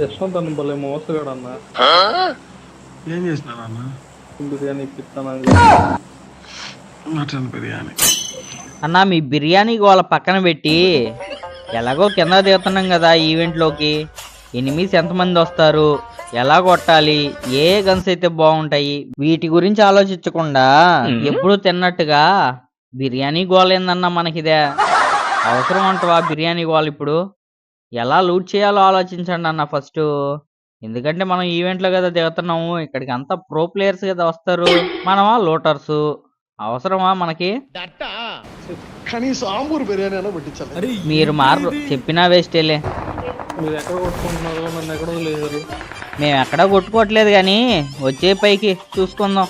యశ్వంత్ అన్న భలే మోసగాడు అన్న ఏం అన్న? బిర్యానీ ఇప్పిస్తాను మటన్ బిర్యానీ. అన్న మీ బిర్యానీ గోల పక్కన పెట్టి ఎలాగో కింద దిగుతున్నాం కదా ఈవెంట్లోకి ఎనిమిస్ ఎంతమంది వస్తారు? ఎలా కొట్టాలి? ఏ గన్స్ అయితే బాగుంటాయి? వీటి గురించి ఆలోచించకుండా ఎప్పుడు తిన్నట్టుగా బిర్యానీ గోల ఏందన్నా మనకిదే? అవసరం అంటవా బిర్యానీ గోల ఇప్పుడు? ఎలా లూట్ చేయాలో ఆలోచించండి అన్న ఫస్ట్. ఎందుకంటే మనం ఈవెంట్లో కదా దిగుతున్నాము ఇక్కడికి అంతా ప్రో ప్లేయర్స్ కదా వస్తారు. మనమా లోటర్స్? అవసరమా మనకి? మీరు మారు చెప్పినా వేస్టేలే మేము ఎక్కడా కొట్టుకోవట్లేదు కానీ వచ్చే పైకి చూసుకుందాం.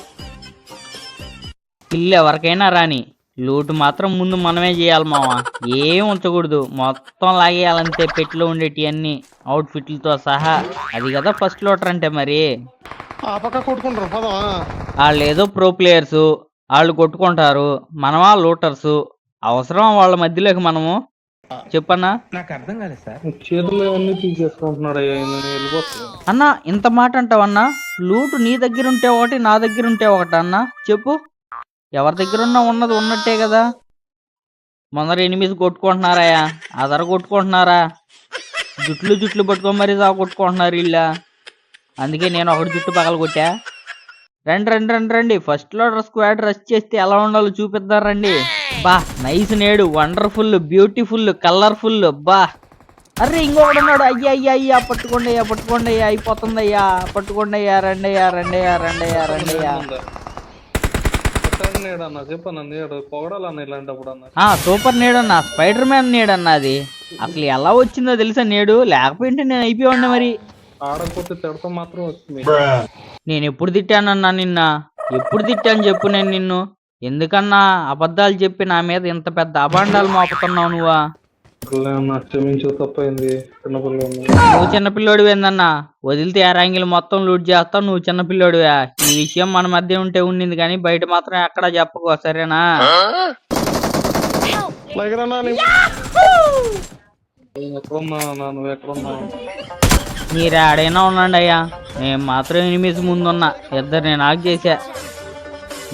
ఇల్లు ఎవరికైనా రాని. లూటు మాత్రం ముందు మనమే చేయాలి మామ ఏం ఉంచకూడదు. మొత్తం లాగేయాలంతే. పెట్లో ఉండేటి అన్ని అవుట్ఫిట్లతో సహా. అది కదా ఫస్ట్ లోటర్ అంటే మరి. వాళ్ళు ఏదో ప్రో ప్లేయర్స్ వాళ్ళు కొట్టుకుంటారు. మనమా లూటర్స్ అవసరం వాళ్ళ మధ్యలోకి మనము? చెప్పన్నా? చేతులు అన్నా ఇంత మాట అంటావన్నా? లూటు నీ దగ్గర ఉంటే ఒకటి నా దగ్గర ఉంటే ఒకటి అన్నా చెప్పు. ఎవరి దగ్గర ఉన్నా ఉన్నది ఉన్నట్టే కదా. ముందర ఎనిమిది కొట్టుకుంటున్నారాయా అదర కొట్టుకుంటున్నారా? జుట్లు జుట్లు పట్టుకొని మరీ దా కొట్టుకుంటున్నారు వీళ్ళ అందుకే నేను ఒకటి జుట్టు పగల కొట్టా. రండి రండి రండి రండి. ఫస్ట్లో స్క్వాడ్ రష్ చేస్తే ఎలా ఉండాలో చూపిద్దాం రండి. బా నైస్ నేడు వండర్ఫుల్ బ్యూటిఫుల్ కలర్ఫుల్ బా. అరే ఇంకొకడు ఉన్నాడు. అయ్యా అయ్యా అయ్యా పట్టుకోండి అయ్యా పట్టుకోండి అయ్యా అయిపోతుంది అయ్యా పట్టుకోండి అయ్యా రండి అయ్యా రండి అయ్యా రండి అయ్యా రండి అయ్యా. నేడు అన్న చెప్పన్న నేడు పొగడాలన్న ఇలాంటప్పుడు అన్న. సూపర్ నేడు అన్న స్పైడర్ మ్యాన్ నేడు అన్న అది. అసలు ఎలా వచ్చిందో తెలుసా నేడు? లేకపోయింటే నేను అయిపోయి మరి. ఆడకపోతే తిడతాం మాత్రం వస్తుంది నేను ఎప్పుడు తిట్టానన్నా నిన్న? ఎప్పుడు తిట్టాను చెప్పు నేను నిన్ను? ఎందుకన్నా అబద్ధాలు చెప్పి నా మీద ఇంత పెద్ద అభాండాలు మోపుతున్నావు నువ్వా? క్షమించు తప్పైంది? చిన్నపిల్లలు నువ్వు చిన్నపిల్లోడివి ఏందన్నా? వదిలితే ఆ ర్యాంగిల్ మొత్తం లూట్ చేస్తావు నువ్వు చిన్నపిల్లోడివా ఈ విషయం మన మధ్య ఉంటే ఉండింది కానీ బయట మాత్రం ఎక్కడా చెప్పుకో సరేనా? మీరు ఆడైనా ఉండండి అయ్యా. నేను మాత్రం ఎనిమిది ముందున్నా. ఇద్దరు నేను ఆగ్ చేశా.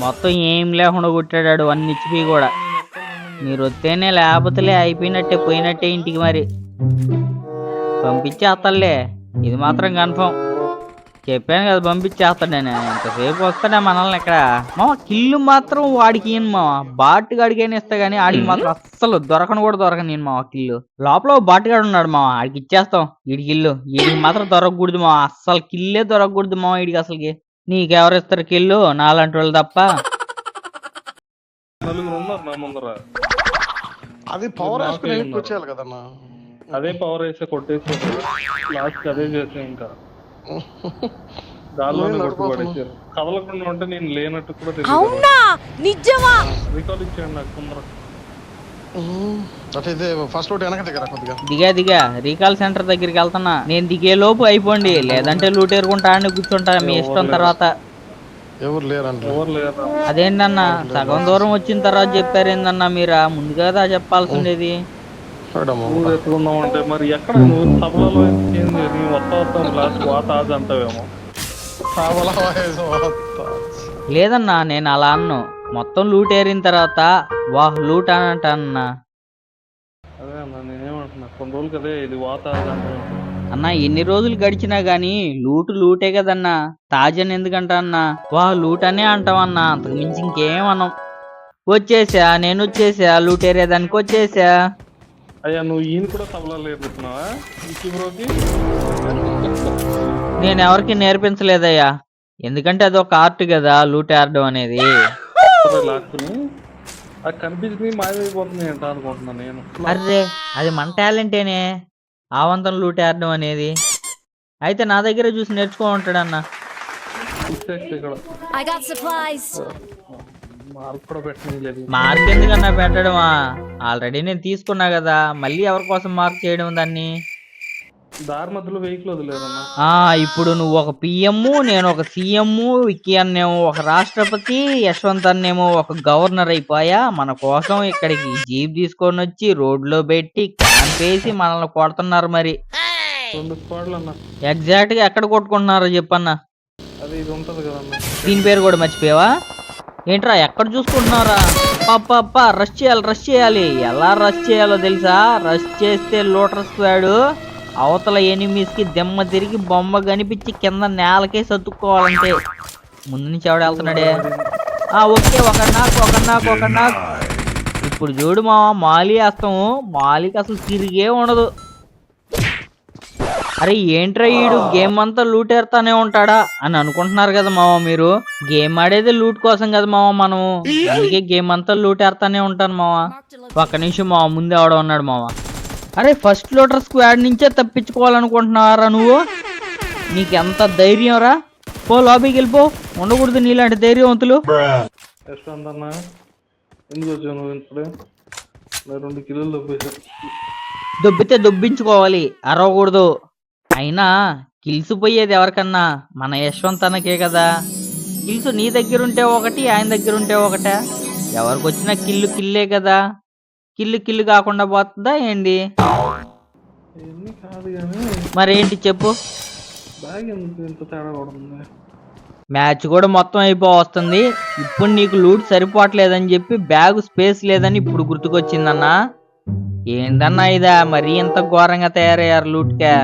మొత్తం ఏం లేకుండా కొట్టాడు వన్ హెచ్పి కూడా. మీరు వస్తేనే లేకపోతేలే అయిపోయినట్టే పోయినట్టే ఇంటికి మరి. పంపించేస్తాలే ఇది మాత్రం కన్ఫర్మ్. చెప్పాను కదా పంపించేస్తాడు నేను. ఇంతసేపు వస్తాడే మనల్ని ఇక్కడ. మామ కిల్లు మాత్రం వాడికి ఇయ్యను మామ బాట్ గడికైనా ఇస్తా గానీ ఆడికి మాత్రం అస్సలు దొరకను కూడా దొరకను నేను మామ కిల్లు. లోపల బాటుగాడు ఉన్నాడు మామ ఆడికి ఇచ్చేస్తాం. వీడికి ఇల్లు వీడికి మాత్రం దొరకకూడదు మామ అస్సలు కిల్లే దొరకకూడదు మామ వీడికి అసలుకి. నీకెవరు ఇస్తారు కిల్లు? నాలాంటి వాళ్ళు తప్ప. నలుగురు ఉన్నారు నా ముందర. అది పవర్ వేసుకుని వచ్చేయాలి కదన్నా. అదే పవర్ వేసి కొట్టేసి లాస్ట్ అదే చేసా ఇంకా. కదలకుండా ఉంటే నేను లేనట్టు కూడా తెలియదు. అవునా? నిజమా? రికార్డ్ ఇచ్చేయండి నాకు తొందర ఫస్ట్ ఒకటి వెనక దగ్గర కొద్దిగా. దిగా దిగా. రీకాల్ సెంటర్ దగ్గరికి వెళ్తున్నా. నేను దిగే లోపు అయిపోండి. లేదంటే లూటేరుకుంటా అని కూర్చుంటా. మీ ఇష్టం తర్వాత. ఎవరు ఎవరు లేరా? అదేంటన్నా సగం దూరం వచ్చిన తర్వాత చెప్పారు ఏందన్నా మీరా? ముందు కదా చెప్పాల్సి ఉండేది చూడమ్మా నువ్వు ఎత్తుకుందాం అంటే మరి ఎక్కడ? నువ్వు సభలలో ఏంది నీ వస్తా వస్తాం లాస్ట్ వాత అంటావేమో. లేదన్నా నేను అలా అన్ను. మొత్తం లూట్ ఏరిన తర్వాత వాహ్ లూట్ అని అంటానన్నా. అదే అన్న నేనేమంటున్నా? కొన్ని రోజులు కదే ఇది వాత అది అంటావేమో. అన్నా ఎన్ని రోజులు గడిచినా గానీ లూటు లూటే కదన్నా. తాజన్ ఎందుకంటా అన్నా వా లూట్ అనే అంటామన్నా అంతకు మించి ఇంకేం అన్నాం. వచ్చేసా నేను వచ్చేసా లూట్ ఏరేదానికి వచ్చేసా. అయ్యా నువ్వు ఈయన కూడా బ్రోకి నేను ఎవరికి నేర్పించలేదయ్యా. ఎందుకంటే అది ఒక ఆర్ట్ కదా లూట్ ఆడడం అనేది. కనిపించింది మాయమైపోతుంది అనుకుంటున్నాను నేను. అది మన టాలెంటేనే. ఆవంతం లూట్ ఆడడం అనేది. అయితే నా దగ్గర చూసి నేర్చుకో ఉంటాడన్న మార్క్ ఎందుకన్నా పెట్టడమా? ఆల్రెడీ నేను తీసుకున్నా కదా. మళ్ళీ ఎవరి కోసం మార్క్ చేయడం దాన్ని దారి మధ్యలో వెహికల్ వదిలేదన్నా ఆ ఇప్పుడు నువ్వు ఒక పిఎం నేను ఒక సీఎం విక్కీ అన్నేమో ఒక రాష్ట్రపతి యశ్వంత్ అన్నేమో ఒక గవర్నర్ అయిపోయా. మన కోసం ఇక్కడికి జీప్ తీసుకొని వచ్చి రోడ్లో పెట్టి క్యాంప్ వేసి మనల్ని కొడుతున్నారు మరి. ఎగ్జాక్ట్గా ఎక్కడ కొట్టుకుంటున్నారో చెప్పన్నా? దీని పేరు కూడా మర్చిపోయావా? ఏంట్రా ఎక్కడ చూసుకుంటున్నారా పప్ప రష్ చేయాలి రష్ చేయాలి. ఎలా రష్ చేయాలో తెలుసా? రష్ చేస్తే లోటర్ స్క్వాడ్ అవతల ఎనిమీస్కి దెమ్మ తిరిగి బొమ్మ కనిపించి కింద నేలకే సర్దుకోవాలంటే. ముందు నుంచి ఎవడ వెళ్తున్నాడే? ఆ ఓకే ఒక నాకు ఒక నాకు ఒక నాకు. ఇప్పుడు చూడు మా మాలి వేస్తాము మాలికి అసలు తిరిగే ఉండదు. అరే ఏంట్రా ఈడు? గేమ్ అంతా లూటేరుతానే ఉంటాడా? అని అనుకుంటున్నారు కదా మామ మీరు. గేమ్ ఆడేది లూట్ కోసం కదా మామ మనం అందుకే గేమ్ అంతా లూటేరుతానే ఉంటాను మామ ఒక్క నిమిషం మామ ముందే ఆడ ఉన్నాడు మామ అరే ఫస్ట్ లోటర్ స్క్వాడ్ నుంచే తప్పించుకోవాలనుకుంటున్నారా నువ్వు? నీకు ఎంత ధైర్యం రా? పో లాబీకి వెళ్ళిపో. ఉండకూడదు నీలాంటి ధైర్యవంతులు. ఎందుకు ఇప్పుడు? రెండు కిలోలు దొబ్బితే దొబ్బించుకోవాలి. అరవకూడదు. అయినా కిల్స్ పోయేది ఎవరికన్నా? మన యశ్వంత్ అన్నకే కదా. కిల్స్ నీ దగ్గర ఉంటే ఒకటి ఆయన దగ్గర ఉంటే ఒకటే. ఎవరికి వచ్చినా కిల్లు కిల్లే కదా. కిల్లు కిల్లు కాకుండా పోతుందా ఏంది? ఇవన్నీ కాదు కానీ మరేంటి చెప్పు. బ్యాగ్ ఎందుకు ఇంత తేడా కూడా ఉంది మ్యాచ్ కూడా మొత్తం అయిపో వస్తుంది. ఇప్పుడు నీకు లూట్ సరిపోవట్లేదని చెప్పి బ్యాగ్ స్పేస్ లేదని ఇప్పుడు గుర్తుకొచ్చిందన్నా. ఏందన్నా ఇదా? మరీ ఇంత ఘోరంగా తయారయ్యారు లూట్కే.